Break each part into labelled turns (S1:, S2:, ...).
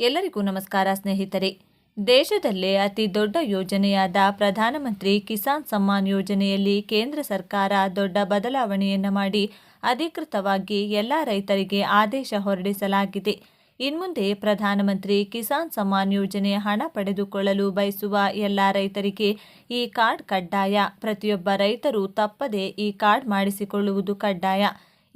S1: ಎಲ್ಲರಿಗೂ ನಮಸ್ಕಾರ ಸ್ನೇಹಿತರೆ. ದೇಶದಲ್ಲೇ ಅತಿ ದೊಡ್ಡ ಯೋಜನೆಯಾದ ಪ್ರಧಾನಮಂತ್ರಿ ಕಿಸಾನ್ ಸಮ್ಮಾನ್ ಯೋಜನೆಯಲ್ಲಿ ಕೇಂದ್ರ ಸರ್ಕಾರ ದೊಡ್ಡ ಬದಲಾವಣೆಯನ್ನು ಮಾಡಿ ಅಧಿಕೃತವಾಗಿ ಎಲ್ಲ ರೈತರಿಗೆ ಆದೇಶ ಹೊರಡಿಸಲಾಗಿದೆ. ಇನ್ಮುಂದೆ ಪ್ರಧಾನಮಂತ್ರಿ ಕಿಸಾನ್ ಸಮ್ಮಾನ್ ಯೋಜನೆ ಹಣ ಪಡೆದುಕೊಳ್ಳಲು ಬಯಸುವ ಎಲ್ಲ ರೈತರಿಗೆ ಈ ಕಾರ್ಡ್ ಕಡ್ಡಾಯ. ಪ್ರತಿಯೊಬ್ಬ ರೈತರು ತಪ್ಪದೇ ಈ ಕಾರ್ಡ್ ಮಾಡಿಸಿಕೊಳ್ಳುವುದು ಕಡ್ಡಾಯ.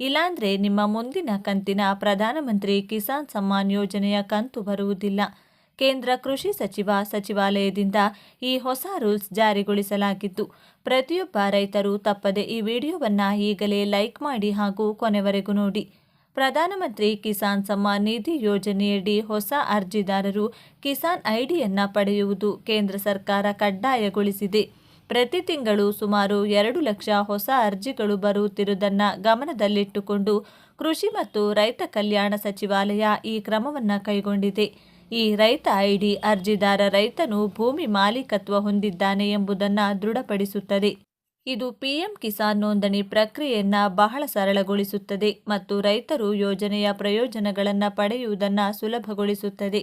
S1: ಇಲ್ಲಾಂದ್ರೆ ನಿಮ್ಮ ಮುಂದಿನ ಕಂತಿನ ಪ್ರಧಾನಮಂತ್ರಿ ಕಿಸಾನ್ ಸಮ್ಮಾನ್ ಯೋಜನೆಯ ಕಂತು ಬರುವುದಿಲ್ಲ. ಕೇಂದ್ರ ಕೃಷಿ ಸಚಿವ ಸಚಿವಾಲಯದಿಂದ ಈ ಹೊಸ ರೂಲ್ಸ್ ಜಾರಿಗೊಳಿಸಲಾಗಿದ್ದು, ಪ್ರತಿಯೊಬ್ಬ ರೈತರು ತಪ್ಪದೆ ಈ ವಿಡಿಯೋವನ್ನು ಈಗಲೇ ಲೈಕ್ ಮಾಡಿ ಹಾಗೂ ಕೊನೆವರೆಗೂ ನೋಡಿ. ಪ್ರಧಾನಮಂತ್ರಿ ಕಿಸಾನ್ ಸಮ್ಮಾನ್ ನಿಧಿ ಯೋಜನೆಯಡಿ ಹೊಸ ಅರ್ಜಿದಾರರು ಕಿಸಾನ್ ಐಡಿಯನ್ನು ಪಡೆಯುವುದು ಕೇಂದ್ರ ಸರ್ಕಾರ ಕಡ್ಡಾಯಗೊಳಿಸಿದೆ. ಪ್ರತಿ ತಿಂಗಳು ಸುಮಾರು ಎರಡು ಲಕ್ಷ ಹೊಸ ಅರ್ಜಿಗಳು ಬರುತ್ತಿರುವುದನ್ನು ಗಮನದಲ್ಲಿಟ್ಟುಕೊಂಡು ಕೃಷಿ ಮತ್ತು ರೈತ ಕಲ್ಯಾಣ ಸಚಿವಾಲಯ ಈ ಕ್ರಮವನ್ನು ಕೈಗೊಂಡಿದೆ. ಈ ರೈತ ಐಡಿ ಅರ್ಜಿದಾರ ರೈತನು ಭೂಮಿ ಮಾಲೀಕತ್ವ ಹೊಂದಿದ್ದಾನೆ ಎಂಬುದನ್ನು ದೃಢಪಡಿಸುತ್ತದೆ. ಇದು ಪಿಎಂ ಕಿಸಾನ್ ನೋಂದಣಿ ಪ್ರಕ್ರಿಯೆಯನ್ನು ಬಹಳ ಸರಳಗೊಳಿಸುತ್ತದೆ ಮತ್ತು ರೈತರು ಯೋಜನೆಯ ಪ್ರಯೋಜನಗಳನ್ನು ಪಡೆಯುವುದನ್ನು ಸುಲಭಗೊಳಿಸುತ್ತದೆ.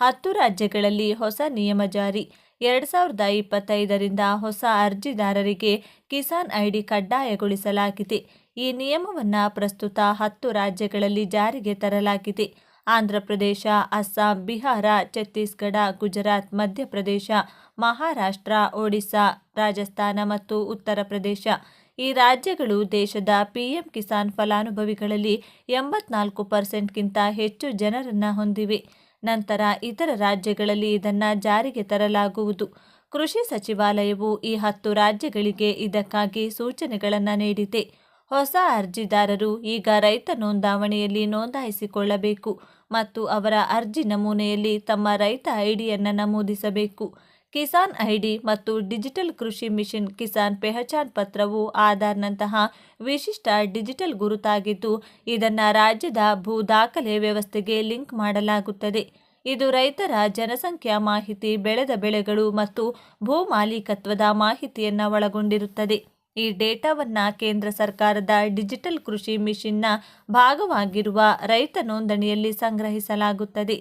S1: ಹತ್ತು ರಾಜ್ಯಗಳಲ್ಲಿ ಹೊಸ ನಿಯಮ ಜಾರಿ. ಎರಡು ಸಾವಿರದ ಇಪ್ಪತ್ತೈದರಿಂದ ಹೊಸ ಅರ್ಜಿದಾರರಿಗೆ ಕಿಸಾನ್ ಐಡಿ ಕಡ್ಡಾಯಗೊಳಿಸಲಾಗಿದೆ. ಈ ನಿಯಮವನ್ನು ಪ್ರಸ್ತುತ ಹತ್ತು ರಾಜ್ಯಗಳಲ್ಲಿ ಜಾರಿಗೆ ತರಲಾಗಿದೆ. ಆಂಧ್ರಪ್ರದೇಶ ಅಸ್ಸಾಂ, ಬಿಹಾರ, ಛತ್ತೀಸ್ಗಢ, ಗುಜರಾತ್, ಮಧ್ಯಪ್ರದೇಶ, ಮಹಾರಾಷ್ಟ್ರ ಒಡಿಶಾ ರಾಜಸ್ಥಾನ ಮತ್ತು ಉತ್ತರ ಪ್ರದೇಶ. ಈ ರಾಜ್ಯಗಳು ದೇಶದ ಪಿಎಂ ಕಿಸಾನ್ ಫಲಾನುಭವಿಗಳಲ್ಲಿ ಎಂಬತ್ನಾಲ್ಕು ಪರ್ಸೆಂಟ್ಗಿಂತ ಹೆಚ್ಚು ಜನರನ್ನು ಹೊಂದಿವೆ. ನಂತರ ಇತರ ರಾಜ್ಯಗಳಲ್ಲಿ ಇದನ್ನು ಜಾರಿಗೆ ತರಲಾಗುವುದು. ಕೃಷಿ ಸಚಿವಾಲಯವು ಈ ಹತ್ತು ರಾಜ್ಯಗಳಿಗೆ ಇದಕ್ಕಾಗಿ ಸೂಚನೆಗಳನ್ನು ನೀಡಿದೆ. ಹೊಸ ಅರ್ಜಿದಾರರು ಈಗ ರೈತ ನೋಂದಾವಣಿಯಲ್ಲಿ ನೋಂದಾಯಿಸಿಕೊಳ್ಳಬೇಕು ಮತ್ತು ಅವರ ಅರ್ಜಿ ನಮೂನೆಯಲ್ಲಿ ತಮ್ಮ ರೈತ ಐಡಿಯನ್ನು ನಮೂದಿಸಬೇಕು. ಕಿಸಾನ್ ಐಡಿ ಮತ್ತು ಡಿಜಿಟಲ್ ಕೃಷಿ ಮಿಷನ್ ಕಿಸಾನ್ ಪೆಹಚಾನ್ ಪತ್ರವು ಆಧಾರ್ನಂತಹ ವಿಶಿಷ್ಟ ಡಿಜಿಟಲ್ ಗುರುತಾಗಿದ್ದು, ಇದನ್ನು ರಾಜ್ಯದ ಭೂ ದಾಖಲೆ ವ್ಯವಸ್ಥೆಗೆ ಲಿಂಕ್ ಮಾಡಲಾಗುತ್ತದೆ. ಇದು ರೈತರ ಜನಸಂಖ್ಯಾ ಮಾಹಿತಿ, ಬೆಳೆದ ಬೆಳೆಗಳು ಮತ್ತು ಭೂ ಮಾಲೀಕತ್ವದ ಮಾಹಿತಿಯನ್ನು ಒಳಗೊಂಡಿರುತ್ತದೆ. ಈ ಡೇಟಾವನ್ನು ಕೇಂದ್ರ ಸರ್ಕಾರದ ಡಿಜಿಟಲ್ ಕೃಷಿ ಮಿಷನ್ನ ಭಾಗವಾಗಿರುವ ರೈತ ನೋಂದಣಿಯಲ್ಲಿ ಸಂಗ್ರಹಿಸಲಾಗುತ್ತದೆ.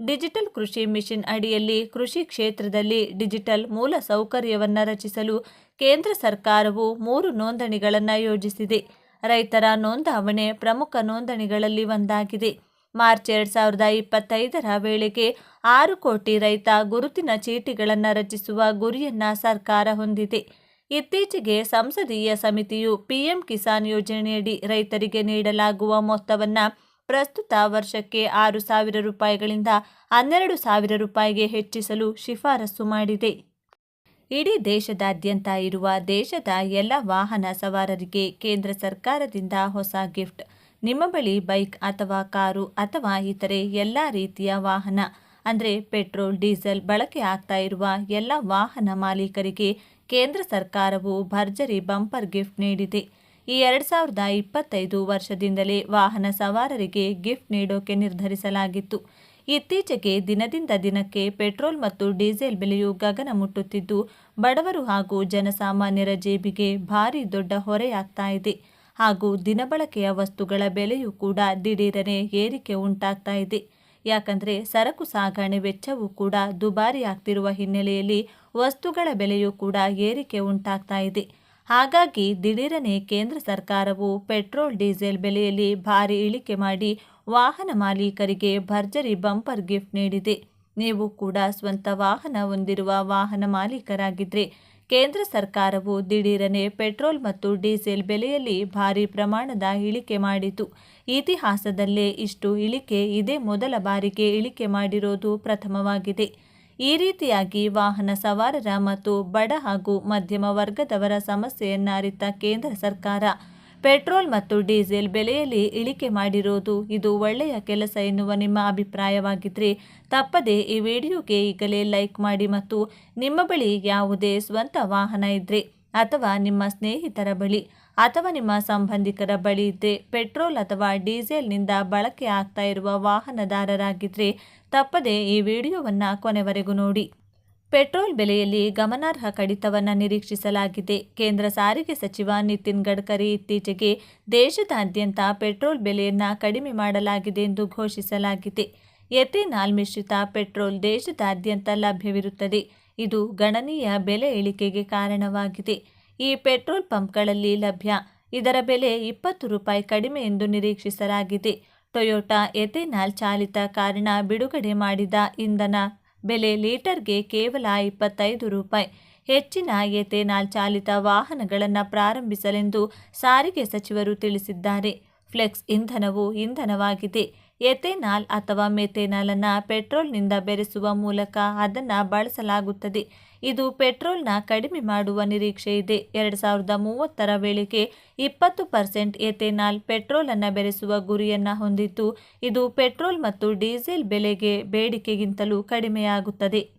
S1: ಡಿಜಿಟಲ್ ಕೃಷಿ ಮಿಷನ್ ಅಡಿಯಲ್ಲಿ ಕೃಷಿ ಕ್ಷೇತ್ರದಲ್ಲಿ ಡಿಜಿಟಲ್ ಮೂಲ ಸೌಕರ್ಯವನ್ನು ರಚಿಸಲು ಕೇಂದ್ರ ಸರ್ಕಾರವು ಮೂರು ನೋಂದಣಿಗಳನ್ನು ಯೋಜಿಸಿದೆ. ರೈತರ ನೋಂದಾವಣೆ ಪ್ರಮುಖ ನೋಂದಣಿಗಳಲ್ಲಿ ಒಂದಾಗಿದೆ. ಮಾರ್ಚ್ ಎರಡು ಸಾವಿರದ ಇಪ್ಪತ್ತೈದರ ವೇಳೆಗೆ ಆರು ಕೋಟಿ ರೈತ ಗುರುತಿನ ಚೀಟಿಗಳನ್ನು ರಚಿಸುವ ಗುರಿಯನ್ನು ಸರ್ಕಾರ ಹೊಂದಿದೆ. ಇತ್ತೀಚೆಗೆ ಸಂಸದೀಯ ಸಮಿತಿಯು ಪಿಎಂ ಕಿಸಾನ್ ಯೋಜನೆಯಡಿ ರೈತರಿಗೆ ನೀಡಲಾಗುವ ಮೊತ್ತವನ್ನು ಪ್ರಸ್ತುತ ವರ್ಷಕ್ಕೆ ಆರು ಸಾವಿರ ರೂಪಾಯಿಗಳಿಂದ ಹನ್ನೆರಡು ಸಾವಿರ ರೂಪಾಯಿಗೆ ಹೆಚ್ಚಿಸಲು ಶಿಫಾರಸು ಮಾಡಿದೆ. ಇಡೀ ದೇಶದಾದ್ಯಂತ ಇರುವ ದೇಶದ ಎಲ್ಲ ವಾಹನ ಸವಾರರಿಗೆ ಕೇಂದ್ರ ಸರ್ಕಾರದಿಂದ ಹೊಸ ಗಿಫ್ಟ್. ನಿಮ್ಮ ಬಳಿ ಬೈಕ್ ಅಥವಾ ಕಾರು ಅಥವಾ ಇತರೆ ಎಲ್ಲ ರೀತಿಯ ವಾಹನ, ಅಂದರೆ ಪೆಟ್ರೋಲ್, ಡೀಸೆಲ್ ಬಳಕೆ ಆಗ್ತಾ ಇರುವ ಎಲ್ಲ ವಾಹನ ಮಾಲೀಕರಿಗೆ ಕೇಂದ್ರ ಸರ್ಕಾರವು ಭರ್ಜರಿ ಬಂಪರ್ ಗಿಫ್ಟ್ ನೀಡಿದೆ. ಈ ಎರಡು ಸಾವಿರದ ಇಪ್ಪತ್ತೈದು ವರ್ಷದಿಂದಲೇ ವಾಹನ ಸವಾರರಿಗೆ ಗಿಫ್ಟ್ ನೀಡೋಕೆ ನಿರ್ಧರಿಸಲಾಗಿತ್ತು. ಇತ್ತೀಚೆಗೆ ದಿನದಿಂದ ದಿನಕ್ಕೆ ಪೆಟ್ರೋಲ್ ಮತ್ತು ಡೀಸೆಲ್ ಬೆಲೆಯು ಗಗನ ಮುಟ್ಟುತ್ತಿದ್ದು ಬಡವರು ಹಾಗೂ ಜನಸಾಮಾನ್ಯರ ಜೇಬಿಗೆ ಭಾರಿ ದೊಡ್ಡ ಹೊರೆಯಾಗ್ತಾ ಇದೆ. ಹಾಗೂ ದಿನಬಳಕೆಯ ವಸ್ತುಗಳ ಬೆಲೆಯೂ ಕೂಡ ದಿಢೀರನೆ ಏರಿಕೆ ಉಂಟಾಗ್ತಾ ಇದೆ. ಯಾಕಂದರೆ ಸರಕು ಸಾಗಣೆ ವೆಚ್ಚವೂ ಕೂಡ ದುಬಾರಿ ಆಗ್ತಿರುವ ಹಿನ್ನೆಲೆಯಲ್ಲಿ ವಸ್ತುಗಳ ಬೆಲೆಯೂ ಕೂಡ ಏರಿಕೆ ಉಂಟಾಗ್ತಾ ಇದೆ. ಹಾಗಾಗಿ ದಿಢೀರನೆ ಕೇಂದ್ರ ಸರ್ಕಾರವು ಪೆಟ್ರೋಲ್, ಡೀಸೆಲ್ ಬೆಲೆಯಲ್ಲಿ ಭಾರಿ ಇಳಿಕೆ ಮಾಡಿ ವಾಹನ ಮಾಲೀಕರಿಗೆ ಭರ್ಜರಿ ಬಂಪರ್ ಗಿಫ್ಟ್ ನೀಡಿದೆ. ನೀವು ಕೂಡ ಸ್ವಂತ ವಾಹನ ಹೊಂದಿರುವ ವಾಹನ ಮಾಲೀಕರಾಗಿದ್ದರೆ ಕೇಂದ್ರ ಸರ್ಕಾರವು ದಿಢೀರನೆ ಪೆಟ್ರೋಲ್ ಮತ್ತು ಡೀಸೆಲ್ ಬೆಲೆಯಲ್ಲಿ ಭಾರಿ ಪ್ರಮಾಣದ ಇಳಿಕೆ ಮಾಡಿತು. ಇತಿಹಾಸದಲ್ಲೇ ಇಷ್ಟು ಇಳಿಕೆ ಇದೇ. ಮೊದಲ ಬಾರಿಗೆ ಇಳಿಕೆ ಮಾಡಿರೋದು ಪ್ರಥಮವಾಗಿದೆ. ಈ ರೀತಿಯಾಗಿ ವಾಹನ ಸವಾರರ ಮತ್ತು ಬಡ ಹಾಗೂ ಮಧ್ಯಮ ವರ್ಗದವರ ಸಮಸ್ಯೆಯನ್ನು ಅರಿತ ಕೇಂದ್ರ ಸರ್ಕಾರ. ಪೆಟ್ರೋಲ್ ಮತ್ತು ಡೀಸೆಲ್ ಬೆಲೆಯಲ್ಲಿ ಇಳಿಕೆ ಮಾಡಿರೋದು ಇದು ಒಳ್ಳೆಯ ಕೆಲಸ ಎನ್ನುವ ನಿಮ್ಮ ಅಭಿಪ್ರಾಯವಾಗಿದ್ದರೆ ತಪ್ಪದೆ ಈ ವಿಡಿಯೋಗೆ ಈಗಲೇ ಲೈಕ್ ಮಾಡಿ ಮತ್ತು ನಿಮ್ಮ ಬಳಿ ಯಾವುದೇ ಸ್ವಂತ ವಾಹನ ಇದ್ದರೆ ಅಥವಾ ನಿಮ್ಮ ಸ್ನೇಹಿತರ ಬಳಿ ಅಥವಾ ನಿಮ್ಮ ಸಂಬಂಧಿಕರ ಬಳಿ ಇದ್ದರೆ ಪೆಟ್ರೋಲ್ ಅಥವಾ ಡೀಸೆಲ್ನಿಂದ ಬಳಕೆ ಆಗ್ತಾ ಇರುವ ವಾಹನದಾರರಾಗಿದ್ದರೆ ತಪ್ಪದೆ ಈ ವಿಡಿಯೋವನ್ನು ಕೊನೆವರೆಗೂ ನೋಡಿ. ಪೆಟ್ರೋಲ್ ಬೆಲೆಯಲ್ಲಿ ಗಮನಾರ್ಹ ಕಡಿತವನ್ನು ನಿರೀಕ್ಷಿಸಲಾಗಿದೆ. ಕೇಂದ್ರ ಸಾರಿಗೆ ಸಚಿವ ನಿತಿನ್ ಗಡ್ಕರಿ ಇತ್ತೀಚೆಗೆ ದೇಶದಾದ್ಯಂತ ಪೆಟ್ರೋಲ್ ಬೆಲೆಯನ್ನು ಕಡಿಮೆ ಮಾಡಲಾಗಿದೆ ಎಂದು ಘೋಷಿಸಲಾಗಿದೆ. ಎಥೆನಾಲ್ ಮಿಶ್ರಿತ ಪೆಟ್ರೋಲ್ ದೇಶದಾದ್ಯಂತ ಲಭ್ಯವಿರುತ್ತದೆ. ಇದು ಗಣನೀಯ ಬೆಲೆ ಇಳಿಕೆಗೆ ಕಾರಣವಾಗಿದೆ. ಈ ಪೆಟ್ರೋಲ್ ಪಂಪ್ಗಳಲ್ಲಿ ಲಭ್ಯ. ಇದರ ಬೆಲೆ ಇಪ್ಪತ್ತು ರೂಪಾಯಿ ಕಡಿಮೆ ಎಂದು ನಿರೀಕ್ಷಿಸಲಾಗಿದೆ. ಟೊಯೋಟಾ ಎಥೆನಾಲ್ ಚಾಲಿತ ಕಾರಣ ಬಿಡುಗಡೆ ಮಾಡಿದ ಇಂಧನ ಬೆಲೆ ಲೀಟರ್ಗೆ ಕೇವಲ ಇಪ್ಪತ್ತೈದು ರೂಪಾಯಿ. ಹೆಚ್ಚಿನ ಎಥೆನಾಲ್ ಚಾಲಿತ ವಾಹನಗಳನ್ನು ಪ್ರಾರಂಭಿಸಲೆಂದು ಸಾರಿಗೆ ಸಚಿವರು ತಿಳಿಸಿದ್ದಾರೆ. ಫ್ಲೆಕ್ಸ್ ಇಂಧನವು ಇಂಧನವಾಗಿದೆ. ಎಥೆನಾಲ್ ಅಥವಾ ಮೆಥೆನಾಲ್ ಅನ್ನು ಪೆಟ್ರೋಲ್ನಿಂದ ಬೆರೆಸುವ ಮೂಲಕ ಅದನ್ನು ಬಳಸಲಾಗುತ್ತದೆ. ಇದು ಪೆಟ್ರೋಲ್ನ ಕಡಿಮೆ ಮಾಡುವ ನಿರೀಕ್ಷೆ ಇದೆ. ಎರಡು ಸಾವಿರದ ಮೂವತ್ತರ ವೇಳೆಗೆ ಇಪ್ಪತ್ತು ಪರ್ಸೆಂಟ್ ಎಥೆನಾಲ್ ಪೆಟ್ರೋಲ್ ಅನ್ನು ಬೆರೆಸುವ ಗುರಿಯನ್ನು ಹೊಂದಿದ್ದು, ಇದು ಪೆಟ್ರೋಲ್ ಮತ್ತು ಡೀಸೆಲ್ ಬೆಲೆಗೆ ಬೇಡಿಕೆಗಿಂತಲೂ ಕಡಿಮೆಯಾಗುತ್ತದೆ.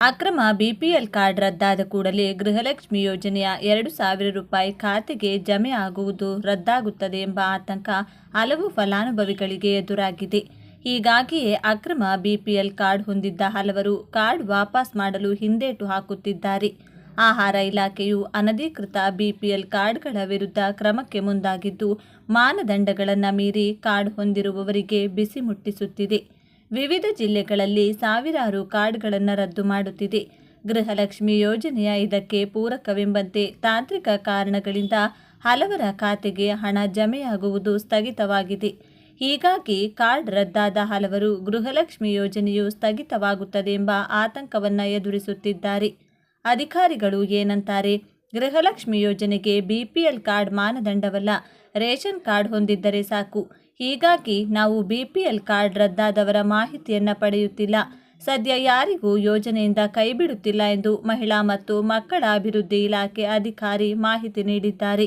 S1: ಅಕ್ರಮ ಬಿಪಿಎಲ್ ಕಾರ್ಡ್ ರದ್ದಾದ ಕೂಡಲೇ ಗೃಹಲಕ್ಷ್ಮಿ ಯೋಜನೆಯ ಎರಡು ಸಾವಿರ ರೂಪಾಯಿ ಖಾತೆಗೆ ಜಮೆ ಆಗುವುದು ರದ್ದಾಗುತ್ತದೆ ಎಂಬ ಆತಂಕ ಹಲವು ಫಲಾನುಭವಿಗಳಿಗೆ ಎದುರಾಗಿದೆ. ಹೀಗಾಗಿಯೇ ಅಕ್ರಮ ಬಿಪಿಎಲ್ ಕಾರ್ಡ್ ಹೊಂದಿದ್ದ ಹಲವರು ಕಾರ್ಡ್ ವಾಪಸ್ ಮಾಡಲು ಹಿಂದೇಟು ಹಾಕುತ್ತಿದ್ದಾರೆ. ಆಹಾರ ಇಲಾಖೆಯು ಅನಧಿಕೃತ ಬಿಪಿಎಲ್ ಕಾರ್ಡ್ಗಳ ವಿರುದ್ಧ ಕ್ರಮಕ್ಕೆ ಮುಂದಾಗಿದ್ದು, ಮಾನದಂಡಗಳನ್ನು ಮೀರಿ ಕಾರ್ಡ್ ಹೊಂದಿರುವವರಿಗೆ ಬಿಸಿ ಮುಟ್ಟಿಸುತ್ತಿದೆ. ವಿವಿಧ ಜಿಲ್ಲೆಗಳಲ್ಲಿ ಸಾವಿರಾರು ಕಾರ್ಡ್ಗಳನ್ನು ರದ್ದು ಮಾಡುತ್ತಿದೆ. ಗೃಹಲಕ್ಷ್ಮಿ ಯೋಜನೆಯ ಇದಕ್ಕೆ ಪೂರಕವೆಂಬಂತೆ ತಾಂತ್ರಿಕ ಕಾರಣಗಳಿಂದ ಹಲವರ ಖಾತೆಗೆ ಹಣ ಜಮೆಯಾಗುವುದು ಸ್ಥಗಿತವಾಗಿದೆ. ಹೀಗಾಗಿ ಕಾರ್ಡ್ ರದ್ದಾದ ಹಲವರು ಗೃಹಲಕ್ಷ್ಮಿ ಯೋಜನೆಯು ಸ್ಥಗಿತವಾಗುತ್ತದೆ ಎಂಬ ಆತಂಕವನ್ನು ಎದುರಿಸುತ್ತಿದ್ದಾರೆ. ಅಧಿಕಾರಿಗಳು ಏನಂತಾರೆ? ಗೃಹಲಕ್ಷ್ಮಿ ಯೋಜನೆಗೆ ಬಿಪಿಎಲ್ ಕಾರ್ಡ್ ಮಾನದಂಡವಲ್ಲ. ರೇಷನ್ ಕಾರ್ಡ್ ಹೊಂದಿದ್ದರೆ ಸಾಕು. ಹೀಗಾಗಿ ನಾವು ಬಿಪಿಎಲ್ ಕಾರ್ಡ್ ರದ್ದಾದವರ ಮಾಹಿತಿಯನ್ನು ಪಡೆಯುತ್ತಿಲ್ಲ. ಸದ್ಯ ಯಾರಿಗೂ ಯೋಜನೆಯಿಂದ ಕೈಬಿಡುತ್ತಿಲ್ಲ ಎಂದು ಮಹಿಳಾ ಮತ್ತು ಮಕ್ಕಳ ಅಭಿವೃದ್ಧಿ ಇಲಾಖೆ ಅಧಿಕಾರಿ ಮಾಹಿತಿ ನೀಡಿದ್ದಾರೆ.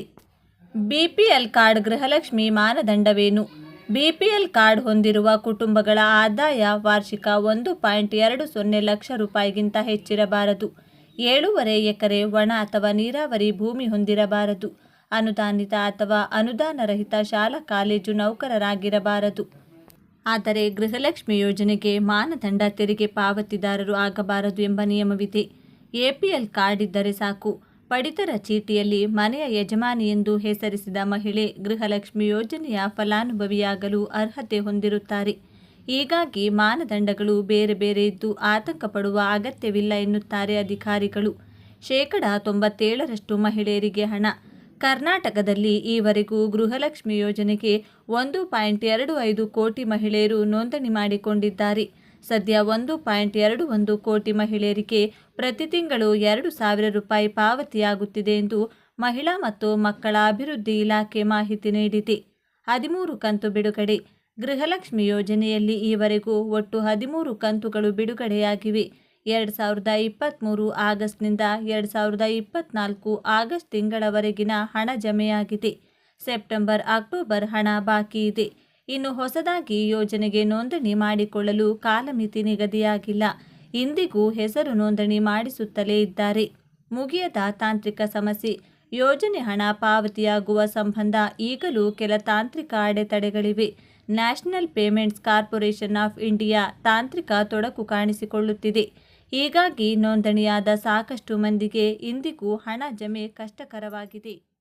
S1: ಬಿಪಿಎಲ್ ಕಾರ್ಡ್ ಗೃಹಲಕ್ಷ್ಮಿ ಮಾನದಂಡವೇನು? ಬಿಪಿಎಲ್ ಕಾರ್ಡ್ ಹೊಂದಿರುವ ಕುಟುಂಬಗಳ ಆದಾಯ ವಾರ್ಷಿಕ ಒಂದು ಪಾಯಿಂಟ್ ಎರಡು ಸೊನ್ನೆ ಲಕ್ಷ ರೂಪಾಯಿಗಿಂತ ಹೆಚ್ಚಿರಬಾರದು. ಏಳೂವರೆ ಎಕರೆ ಒಣ ಅಥವಾ ನೀರಾವರಿ ಭೂಮಿ ಹೊಂದಿರಬಾರದು. ಅನುದಾನಿತ ಅಥವಾ ಅನುದಾನರಹಿತ ಶಾಲಾ ಕಾಲೇಜು ನೌಕರರಾಗಿರಬಾರದು. ಆದರೆ ಗೃಹಲಕ್ಷ್ಮಿ ಯೋಜನೆಗೆ ಮಾನದಂಡ ತೆರಿಗೆ ಪಾವತಿದಾರರು ಆಗಬಾರದು ಎಂಬ ನಿಯಮವಿದೆ. ಎಪಿಎಲ್ ಕಾರ್ಡ್ ಇದ್ದರೆ ಸಾಕು. ಪಡಿತರ ಚೀಟಿಯಲ್ಲಿ ಮನೆಯ ಯಜಮಾನಿ ಎಂದು ಹೆಸರಿಸಿದ ಮಹಿಳೆ ಗೃಹಲಕ್ಷ್ಮಿ ಯೋಜನೆಯ ಫಲಾನುಭವಿಯಾಗಲು ಅರ್ಹತೆ ಹೊಂದಿರುತ್ತಾರೆ. ಹೀಗಾಗಿ ಮಾನದಂಡಗಳು ಬೇರೆ ಬೇರೆ ಇದ್ದು ಆತಂಕ ಪಡುವ ಅಗತ್ಯವಿಲ್ಲ ಎನ್ನುತ್ತಾರೆ ಅಧಿಕಾರಿಗಳು. ಶೇಕಡ ತೊಂಬತ್ತೇಳರಷ್ಟು ಮಹಿಳೆಯರಿಗೆ ಹಣ ಕರ್ನಾಟಕದಲ್ಲಿ ಈವರೆಗೂ ಗೃಹಲಕ್ಷ್ಮಿ ಯೋಜನೆಗೆ ಒಂದು ಪಾಯಿಂಟ್ ಎರಡು ಐದು ಕೋಟಿ ಮಹಿಳೆಯರು ನೋಂದಣಿ ಮಾಡಿಕೊಂಡಿದ್ದಾರೆ. ಸದ್ಯ ಒಂದು ಪಾಯಿಂಟ್ ಎರಡು ಒಂದು ಕೋಟಿ ಮಹಿಳೆಯರಿಗೆ ಪ್ರತಿ ತಿಂಗಳು ಎರಡು ಸಾವಿರ ರೂಪಾಯಿ ಪಾವತಿಯಾಗುತ್ತಿದೆ ಎಂದು ಮಹಿಳಾ ಮತ್ತು ಮಕ್ಕಳ ಅಭಿವೃದ್ಧಿ ಇಲಾಖೆ ಮಾಹಿತಿ ನೀಡಿದೆ. ಹದಿಮೂರು ಕಂತು ಬಿಡುಗಡೆ. ಗೃಹಲಕ್ಷ್ಮಿ ಯೋಜನೆಯಲ್ಲಿ ಈವರೆಗೂ ಒಟ್ಟು ಹದಿಮೂರು ಕಂತುಗಳು ಬಿಡುಗಡೆಯಾಗಿವೆ. ಎರಡು ಸಾವಿರದ ಇಪ್ಪತ್ತ್ಮೂರು ಆಗಸ್ಟ್ನಿಂದ ಎರಡು ಸಾವಿರದ ಇಪ್ಪತ್ತ್ನಾಲ್ಕು ಆಗಸ್ಟ್ ತಿಂಗಳವರೆಗಿನ ಹಣ ಜಮೆಯಾಗಿದೆ. ಸೆಪ್ಟೆಂಬರ್, ಅಕ್ಟೋಬರ್ ಹಣ ಬಾಕಿ ಇದೆ. ಇನ್ನು ಹೊಸದಾಗಿ ಯೋಜನೆಗೆ ನೋಂದಣಿ ಮಾಡಿಕೊಳ್ಳಲು ಕಾಲಮಿತಿ ನಿಗದಿಯಾಗಿಲ್ಲ. ಇಂದಿಗೂ ಹೆಸರು ನೋಂದಣಿ ಮಾಡಿಸುತ್ತಲೇ ಇದ್ದಾರೆ. ಮುಗಿಯದ ತಾಂತ್ರಿಕ ಸಮಸ್ಯೆ. ಯೋಜನೆ ಹಣ ಪಾವತಿಯಾಗುವ ಸಂಬಂಧ ಈಗಲೂ ಕೆಲ ತಾಂತ್ರಿಕ ಅಡೆತಡೆಗಳಿವೆ. National payments corporation of India ತಾಂತ್ರಿಕ ತೊಡಕು ಕಾಣಿಸಿಕೊಳ್ಳುತ್ತಿದೆ. ಹೀಗಾಗಿ ನೋಂದಣಿಯಾದ ಸಾಕಷ್ಟು ಮಂದಿಗೆ ಇಂದಿಗೂ ಹಣ ಜಮೆ ಕಷ್ಟಕರವಾಗಿದೆ.